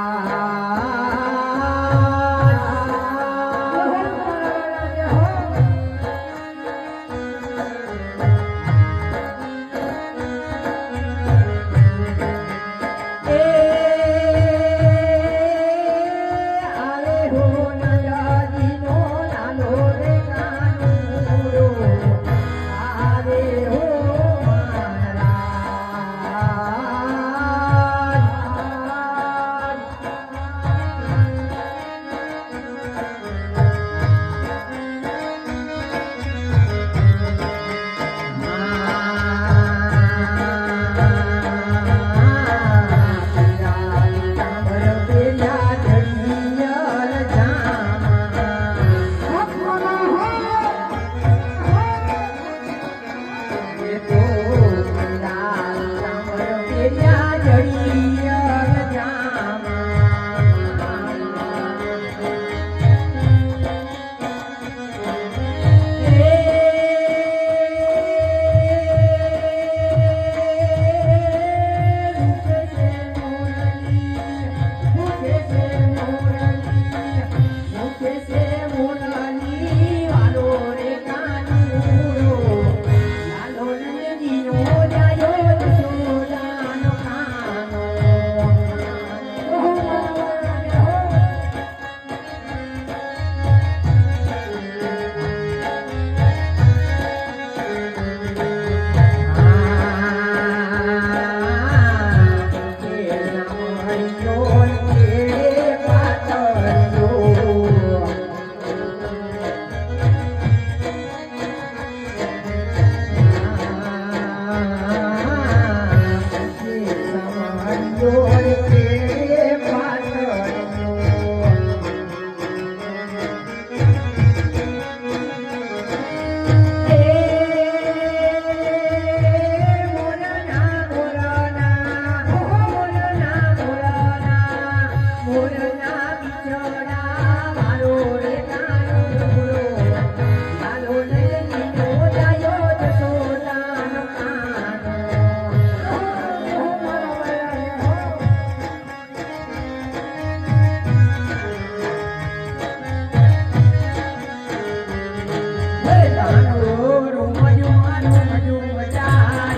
Ah. દરિયા ચડી America. તારો રૂમ જો મન જો બચા